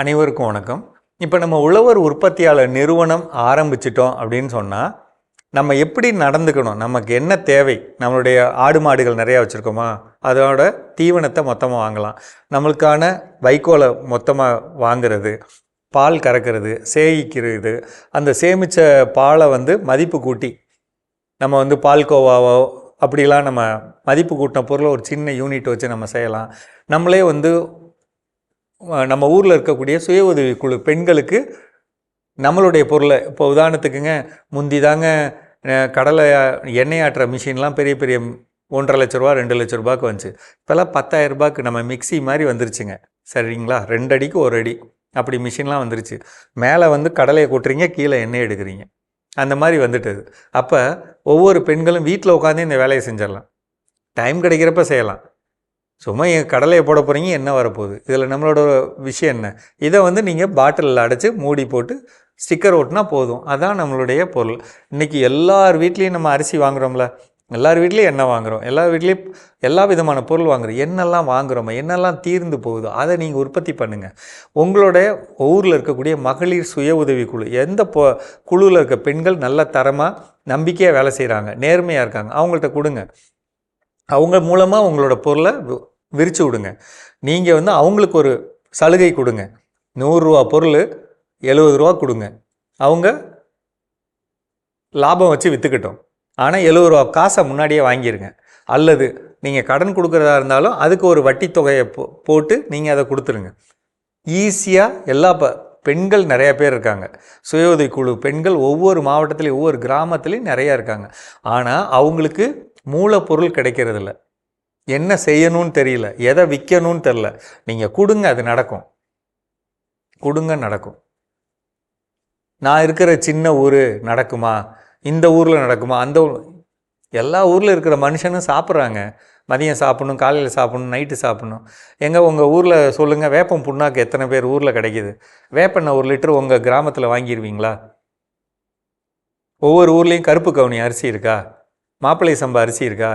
அனைவருக்கும் வணக்கம். இப்போ நம்ம உழவர் உற்பத்தியாளர் நிறுவனம் ஆரம்பிச்சிட்டோம் அப்படின்னு சொன்னால் நம்ம எப்படி நடந்துக்கணும்? நமக்கு என்ன தேவை? நம்மளுடைய ஆடு மாடுகள் நிறையா வச்சுருக்கோமா? அதோட தீவனத்தை மொத்தமாக வாங்கலாம். நம்மளுக்கான வைக்கோலை மொத்தமாக வாங்கிறது பால் கறக்கிறது சேகிக்கிறது. அந்த சேமித்த பாலை வந்து மதிப்பு கூட்டி நம்ம வந்து பால்கோவாவோ அப்படிலாம் நம்ம மதிப்பு கூட்டின பொருளை ஒரு சின்ன யூனிட் வச்சு நம்ம செய்யலாம். நம்மளே வந்து நம்ம ஊரில் இருக்கக்கூடிய சுய உதவி குழு பெண்களுக்கு நம்மளுடைய பொருளை இப்போ உதாரணத்துக்குங்க முந்தி தாங்க கடலை எண்ணெய் ஆட்டுற மிஷின்லாம் பெரிய பெரிய ஒன்றரை லட்ச ரூபா ரெண்டு லட்ச ரூபாய்க்கு வந்துச்சு. இப்போல்லாம் பத்தாயிரம் ரூபாய்க்கு நம்ம மிக்ஸி மாதிரி வந்துருச்சுங்க. சரிங்களா? ரெண்டு அடிக்கு ஒரு அடி அப்படி மிஷின்லாம் வந்துருச்சு. மேலே வந்து கடலையை கொட்டுறீங்க கீழே எண்ணெய் எடுக்கிறீங்க. அந்த மாதிரி வந்துட்டது. அப்போ ஒவ்வொரு பெண்களும் வீட்டில் உட்காந்து இந்த வேலையை செஞ்சிடலாம். டைம் கிடைக்கிறப்ப செய்யலாம். சும்மா என் கடலையை போட போகிறீங்க என்ன வரப்போகுது? இதில் நம்மளோட விஷயம் என்ன? இதை வந்து நீங்கள் பாட்டிலில் அடைச்சி மூடி போட்டு ஸ்டிக்கர் ஓட்டினா போதும். அதான் நம்மளுடைய பொருள். இன்றைக்கி எல்லார் வீட்லேயும் நம்ம அரிசி வாங்குறோம்ல? எல்லார் வீட்லேயும் எண்ணெய் வாங்குறோம். எல்லா வீட்லேயும் எல்லா விதமான பொருள் வாங்குறோம். என்னெல்லாம் வாங்குறோமோ என்னெல்லாம் தீர்ந்து போகுதோ அதை நீங்கள் உற்பத்தி பண்ணுங்கள் உங்களோட ஊரில் இருக்கக்கூடிய மகளிர் சுய உதவி குழு எந்த பொ குழுவில் இருக்க பெண்கள் நல்ல தரமாக நம்பிக்கையாக வேலை செய்கிறாங்க நேர்மையாக இருக்காங்க அவங்கள்ட்ட கொடுங்க. அவங்க மூலமாக உங்களோட பொருளை விரித்து விடுங்க. நீங்கள் வந்து அவங்களுக்கு ஒரு சலுகை கொடுங்க. நூறுரூவா பொருள் எழுபது ரூபா கொடுங்க. அவங்க லாபம் வச்சு விற்றுக்கிட்டோம் ஆனால் எழுபது ரூபா காசை முன்னாடியே வாங்கிடுங்க அல்லது நீங்கள் கடன் கொடுக்குறதா இருந்தாலும் அதுக்கு ஒரு வட்டி தொகையை போ போட்டு நீங்கள் அதை கொடுத்துருங்க. ஈஸியாக எல்லா ப பெண்கள் நிறைய பேர் இருக்காங்க. சுய உதவி குழு பெண்கள் ஒவ்வொரு மாவட்டத்துலேயும் ஒவ்வொரு கிராமத்துலேயும் நிறையா இருக்காங்க. ஆனால் அவங்களுக்கு மூலப்பொருள் கிடைக்கிறதில்ல. என்ன செய்யணும்னு தெரியல. எதை விற்கணும்னு தெரில நீங்கள் கொடுங்க அது நடக்கும். கொடுங்க நடக்கும். நான் இருக்கிற சின்ன ஊர் நடக்குமா? இந்த ஊரில் நடக்குமா? அந்த ஊர் எல்லா ஊரில் இருக்கிற மனுஷனும் சாப்பிட்றாங்க. மதியம் சாப்பிடணும் காலையில் சாப்பிடணும் நைட்டு சாப்பிடணும். எங்கே உங்கள் ஊரில் சொல்லுங்கள் வேப்பம் புண்ணாக்கு எத்தனை பேர் ஊரில் கிடைக்கிது? வேப்பெண்ணெய் ஒரு லிட்டர் உங்கள் கிராமத்தில் வாங்கிடுவீங்களா ஒவ்வொரு ஊர்லேயும் கருப்பு கவுனி அரிசி இருக்கா? மாப்பிள்ளை சம்பா அரிசி இருக்கா?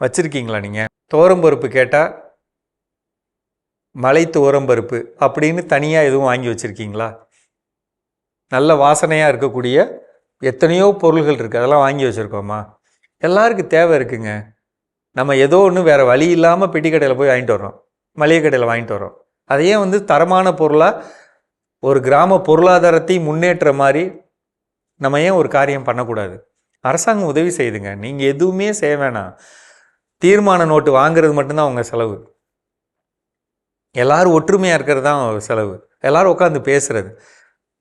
வச்சுருக்கீங்களா நீங்கள் துவரம்பருப்பு கேட்டால் மலை துவரம்பருப்பு அப்படின்னு தனியாக எதுவும் வாங்கி வச்சுருக்கீங்களா? நல்ல வாசனையாக இருக்கக்கூடிய எத்தனையோ பொருள்கள் இருக்குது அதெல்லாம் வாங்கி வச்சுருக்கோமா? எல்லாருக்கும் தேவை இருக்குங்க. நம்ம ஏதோ ஒன்று வேறு வழி இல்லாமல் பெட்டி கடையில் போய் வாங்கிட்டு வரோம் மளிகை கடையில் வாங்கிட்டு வரோம் அதையே வந்து தரமான பொருளாக ஒரு கிராம பொருளாதாரத்தை முன்னேற்ற மாதிரி நம்ம ஏன் ஒரு காரியம் பண்ணக்கூடாது? அரசாங்கம் உதவி செய்யுதுங்க நீங்கள் எதுவுமே செய்ய வேணாம். தீர்மான நோட்டு வாங்குறது மட்டும்தான் அவங்க செலவு. எல்லோரும் ஒற்றுமையாக இருக்கிறது தான் செலவு. எல்லோரும் உட்காந்து பேசுகிறது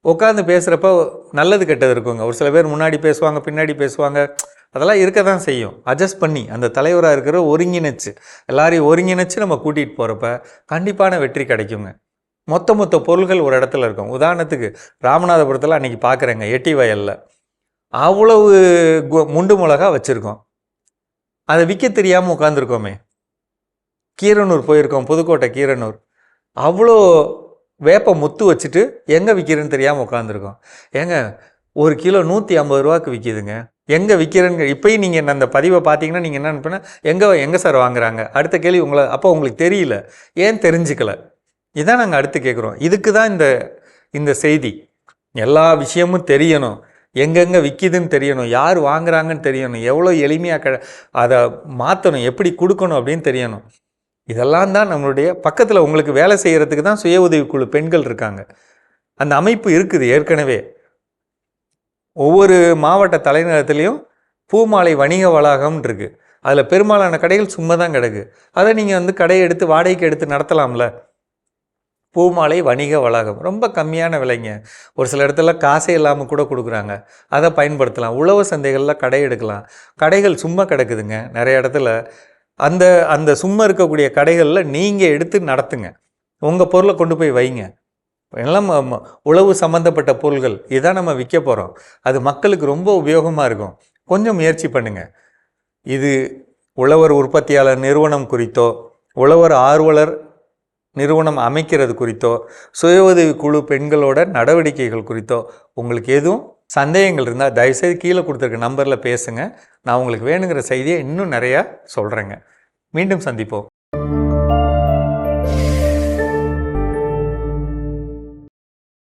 உட்காந்து பேசுகிறப்ப நல்லது கெட்டது இருக்குங்க. ஒரு சில பேர் முன்னாடி பேசுவாங்க பின்னாடி பேசுவாங்க. அதெல்லாம் இருக்க தான் செய்யும். அட்ஜஸ்ட் பண்ணி அந்த தலைவராக இருக்கிற ஒருங்கிணைச்சு எல்லாரையும் ஒருங்கிணைச்சு நம்ம கூட்டிகிட்டு போகிறப்ப கண்டிப்பான வெற்றி கிடைக்குங்க. மொத்த மொத்த பொருள்கள் ஒரு இடத்துல இருக்கும். உதாரணத்துக்கு ராமநாதபுரத்தில் அன்றைக்கி பார்க்குறேங்க எட்டி வயலில் அவ்வளவு கு- முண்டு மிளகா வச்சுருக்கோம். அதை விற்க தெரியாமல் உட்காந்துருக்கோமே கீரனூர் போயிருக்கோம் புதுக்கோட்டை கீரனூர். அவ்வளோ வேப்ப முத்து வச்சுட்டு எங்கே விற்கிறேன்னு தெரியாமல் உட்காந்துருக்கோம் ஏங்க ஒரு கிலோ நூற்றி ஐம்பது ரூபாய்க்கு விற்கிதுங்க எங்கே விற்கிறேன்னு இப்போயும் நீங்கள் அந்த பதிவை பார்த்தீங்கன்னா நீங்கள் என்ன நினைப்பேன்னா எங்கே எங்கே சார் வாங்குறாங்க? அடுத்த கேள்வி உங்களை அப்போ உங்களுக்கு தெரியல. ஏன் தெரிஞ்சுக்கல? இதான் நாங்கள் அடுத்து கேட்குறோம். இதுக்கு தான் இந்த இந்த செய்தி. எல்லா விஷயமும் தெரியணும். எங்கெங்கே விற்கிதுன்னு தெரியணும் யார் வாங்குறாங்கன்னு தெரியணும் எவ்வளோ எளிமையாக க அதை மாற்றணும் எப்படி கொடுக்கணும் அப்படின்னு தெரியணும். இதெல்லாம் தான் நம்மளுடைய பக்கத்தில் உங்களுக்கு வேலை செய்கிறதுக்கு தான் சுய உதவி குழு பெண்கள் இருக்காங்க. அந்த அமைப்பு இருக்குது ஏற்கனவே. ஒவ்வொரு மாவட்ட தலைநகரத்துலேயும் பூமாலை வணிக வளாகம்னு இருக்குது அதில் பெரும்பாலான கடைகள் சும்மா தான் கிடக்கு. அதை நீங்கள் வந்து கடையை எடுத்து வாடகைக்கு எடுத்து நடத்தலாம்ல? பூமாலை வணிக வளாகம். ரொம்ப கம்மியான விலைங்க. ஒரு சில இடத்துல காசே இல்லாமல் கூட கொடுக்குறாங்க. அதை பயன்படுத்தலாம். உழவு சந்தைகளில் கடை எடுக்கலாம். கடைகள் சும்மா கிடக்குதுங்க. நிறைய இடத்துல அந்த அந்த சும்மா இருக்கக்கூடிய கடைகளில் நீங்கள் எடுத்து நடத்துங்க. உங்கள் பொருளை கொண்டு போய் வைங்க. எல்லாம் உழவு சம்மந்தப்பட்ட பொருள்கள். இதான் நம்ம விற்க போகிறோம் அது மக்களுக்கு ரொம்ப உபயோகமாக இருக்கும். கொஞ்சம் முயற்சி பண்ணுங்கள் இது உழவர் உற்பத்தியாளர் நிறுவனம் குறித்தோ உழவர் ஆர்வலர் நிறுவனம் அமைக்கிறது குறித்தோ சுய உதவி குழு பெண்களோட நடவடிக்கைகள் குறித்தோ உங்களுக்கு எதுவும் சந்தேகங்கள் இருந்தால் தயவுசெய்து கீழே கொடுத்துருக்க நம்பரில் பேசுங்க. நான் உங்களுக்கு வேணுங்கிற செய்தியை இன்னும் நிறையா சொல்கிறேங்க மீண்டும் சந்திப்போம்.